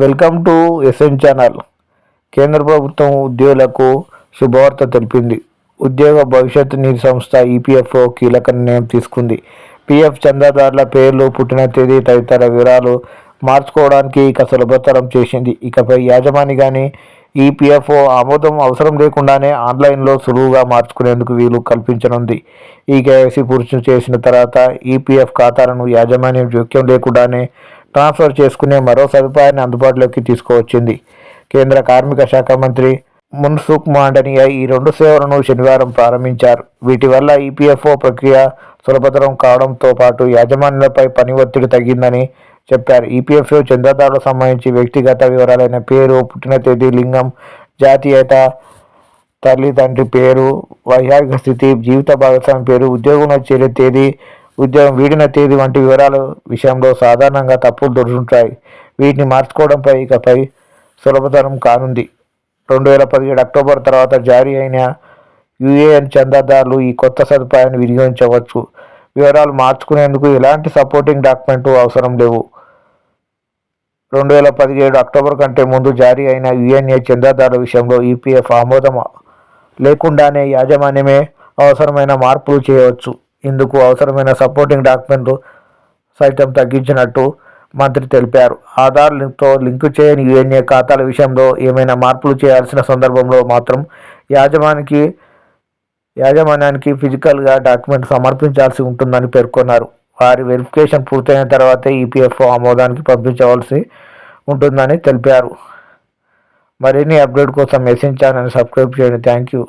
Welcome to SN channel. కేంద్ర ప్రభుత్వం ఉద్యోగులకు శుభవార్త తెలిపింది. ఉద్యోగ భవిష్యత్తు నిధి సంస్థ ఈపీఎఫ్ఓ కీలక నిర్ణయం తీసుకుంది. పీఎఫ్ చందాదారుల పేర్లు పుట్టిన తేదీ తదితర వివరాలు మార్చుకోవడానికి ఇక సులభతరం చేసింది. ఇకపై యాజమాని కానీ ఈపీఎఫ్ఓ ఆమోదం అవసరం లేకుండానే ఆన్లైన్లో సులువుగా మార్చుకునేందుకు వీలు కల్పించనుంది. ఈ కేవైసీ పూర్తి చేసిన తర్వాత ఈపీఎఫ్ ఖాతాలను యాజమాన్యం జోక్యం లేకుండానే ట్రాన్స్ఫర్ చేసుకునే మరో సదుపాయాన్ని అందుబాటులోకి తీసుకువచ్చింది. కేంద్ర కార్మిక శాఖ మంత్రి మున్సుఖ్ మాండనియా ఈ రెండు సేవలను శనివారం ప్రారంభించారు. వీటి వల్ల ఈపీఎఫ్ఓ ప్రక్రియ సులభతరం కావడంతో పాటు యాజమాన్యులపై పని ఒత్తిడి తగ్గిందని చెప్పారు. ఈపీఎఫ్ఓ చందాదారులకు సంబంధించి వ్యక్తిగత వివరాలైన పేరు పుట్టిన తేదీ లింగం జాతీయత తల్లి తండ్రి పేరు వైవాహిక స్థితి జీవిత భాగస్వామి పేరు ఉద్యోగంలో చేరే తేదీ ఉద్యోగం వీడిన తేదీ వంటి వివరాలు విషయంలో సాధారణంగా తప్పులు దొరుకుతుంటాయి. వీటిని మార్చుకోవడంపై ఇకపై సులభతరం కానుంది. రెండు వేల పదిహేడు అక్టోబర్ తర్వాత జారీ అయిన యుఏఎన్ చందాదారులు ఈ కొత్త సదుపాయాన్ని వినియోగించవచ్చు. వివరాలు మార్చుకునేందుకు ఎలాంటి సపోర్టింగ్ డాక్యుమెంట్ అవసరం లేవు. రెండు వేల పదిహేడు అక్టోబర్ కంటే ముందు జారీ అయిన యుఎన్ఏ చందాదారుల విషయంలో ఈపీఎఫ్ ఆమోదం లేకుండానే యాజమాన్యమే అవసరమైన మార్పులు చేయవచ్చు. ఇందుకు అవసరమైన సపోర్టింగ్ డాక్యుమెంట్లు సైతం తగ్గించినట్టు మంత్రి తెలిపారు. ఆధార్ లింక్తో లింకు చేయని యుఎన్ఏ ఖాతాల విషయంలో ఏమైనా మార్పులు చేయాల్సిన సందర్భంలో మాత్రం యాజమానికి యాజమాన్యానికి ఫిజికల్గా డాక్యుమెంట్ సమర్పించాల్సి ఉంటుందని పేర్కొన్నారు. వారి వెరిఫికేషన్ పూర్తయిన తర్వాతే ఈపీఎఫ్ఓ ఆమోదానికి పంపించవలసి ఉంటుందని తెలిపారు. మరిన్ని అప్డేట్ కోసం మెసేజ్ ఛానల్ సబ్స్క్రైబ్ చేయండి. Thank you